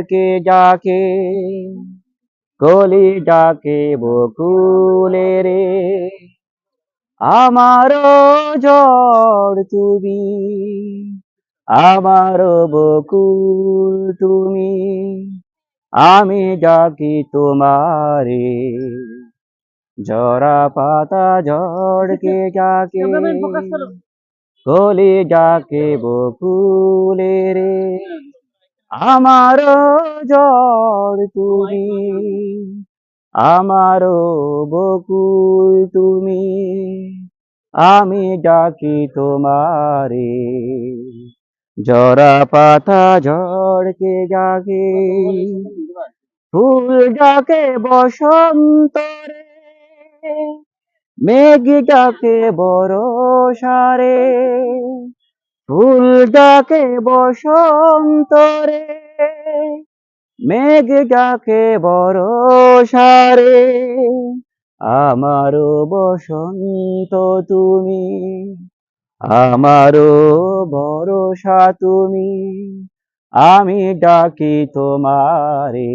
ঝড়কে ডাকে? কলি ডাকে বকুলে রে। আমারও ঝড় তুমি, আমারও বকুল তুমি। আমি ডাকি তোমারে। জরা পাতা ঝড়কে ডাকে? কলি ডাকে বকুলে রে। আমারও ঝড় তুমি আমারও বকুল তুমি আমি ডাকি তোমারে। জরা পাতা ঝড়কে ডাকে ফুল ডাকে বসন্ত রে মেঘ ডাকে বরষারে। ফুল ডাকে বসন্ত রে মেঘ ডাকে বরষারে। আমারও বসন্ত তুমি আমারও ভরসা তুমি, আমি ডাকি তোমারে।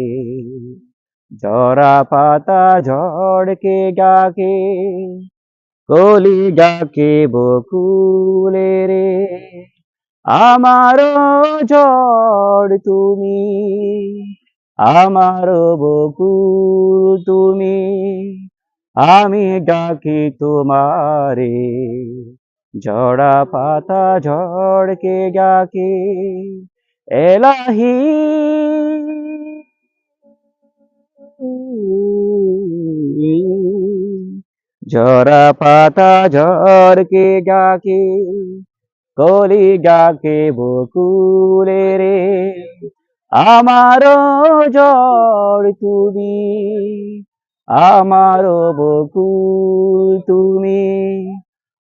জরা পাতা ঝড়কে ডাকে, কলি ডাকে বকুলে রে আমারও ঝড় তুমি আমারও বকুল তুমি, আমি ডাকি তোমারে, ঝড়া পাতা ঝড়কে ডাকে, এলাহি। ঝরা পাতা ঝড়কে ডাকে কলি ডাকে বকুলে রে, আমারও ঝড় তুমি, আমারও বকুল তুমি,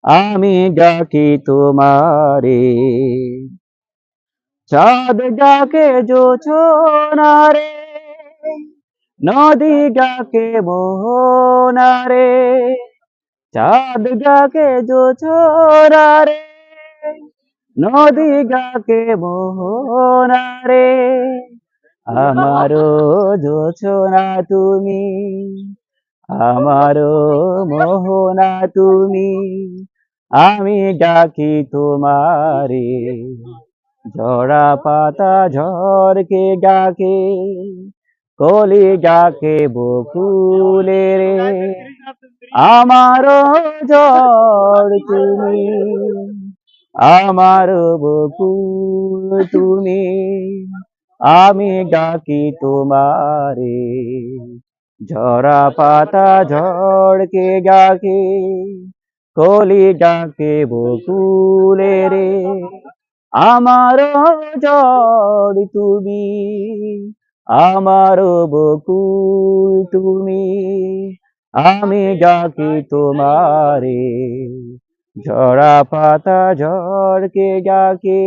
আমি ডাকি তোমারে। চাঁদ ডাকে জোছনারে নদী ডাকে মোহনারে চাঁদ ডাকে জোছনারে নদী ডাকে মোহনারে আমারও জোছনা তুমি, আমারও মোহনা তুমি, আমি ডাকি তোমারে। ঝরা পাতা ঝড়কে ডাকে, কলি ডাকে বকুলে রে। আমারও ঝড় তুমি। আমারও বকুল তুমি, আমি ডাকি তোমারে। ঝরা পাতা ঝড়কে ডাকে, কলি ডাকে বকুলে রে। আমারও ঝড় তুমি আমারও বকুল তুমি, আমি ডাকি তোমারে। ঝরা পাতা ঝড়কে ডাকে।